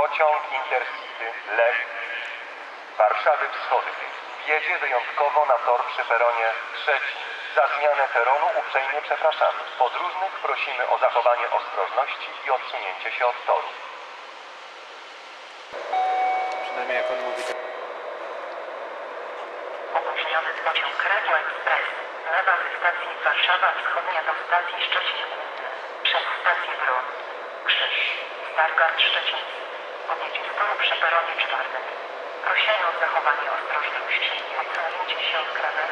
Pociąg Intercity Lech Warszawy Wschodniej jedzie wyjątkowo na tor przy peronie trzecim. Za zmianę peronu uprzejmie przepraszamy. Podróżnych prosimy o zachowanie ostrożności i odsunięcie się od toru. Przynajmniej jak on mówi, Opóźniony pociąg Rego Express lewa ze stacji Warszawa Wschodnia do stacji Szczecin Główny przez stację Bron, Krzyż, Stargard Szczecin. Z toru przy peronie czwartym. Prosimy o zachowanie ostrożności i odsunięcie się od krawędzi